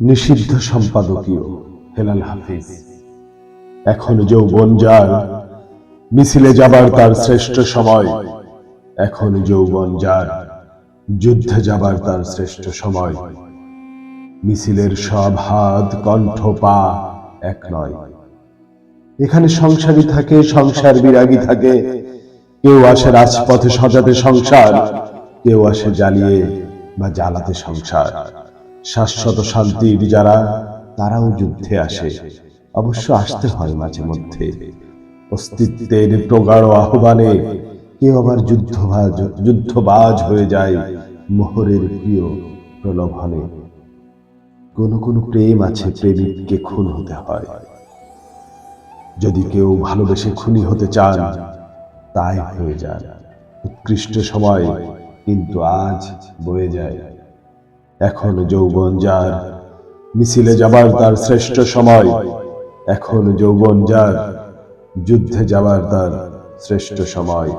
নিষিদ্ধ সম্পাদকীয় হেলাল হাফিজ। এখন যৌবন যার, মিছিলে যাবার তার শ্রেষ্ঠ সময়। এখন যৌবন যার, যুদ্ধে যাবার তার শ্রেষ্ঠ সময়। মিছিলের সব হাত, কণ্ঠ, পা এক নয়। এখানে সংসারী থাকে, সংসার বিরাগী থাকে। কেউ আসে রাজপথে সজাতে সংসার, কেউ আসে জ্বালিয়ে বা জ্বালাতে সংসার। শাশ্বত শান্তির যারা, তারাও যুদ্ধে আসে। অবশ্য আসতে হয় মাঝে মধ্যে। অস্তিত্বের প্রগাঢ় আহ্বানে কেউ আবার যুদ্ধবাজ যুদ্ধবাজ হয়ে যায় মোহরের প্রিয় প্রলোভনে। কোন কোন প্রেম আছে প্রেমিককে খুন হতে হয়। যদি কেউ ভালোবেসে খুনি হতে চান, তাই হয়ে যান। উৎকৃষ্ট সময় কিন্তু আজ বয়ে যায়। এখন যৌবন যার। মিছিলে যাবার তার শ্রেষ্ঠ সময়। এখন যৌবন যার। যুদ্ধে যাবার তার শ্রেষ্ঠ সময়।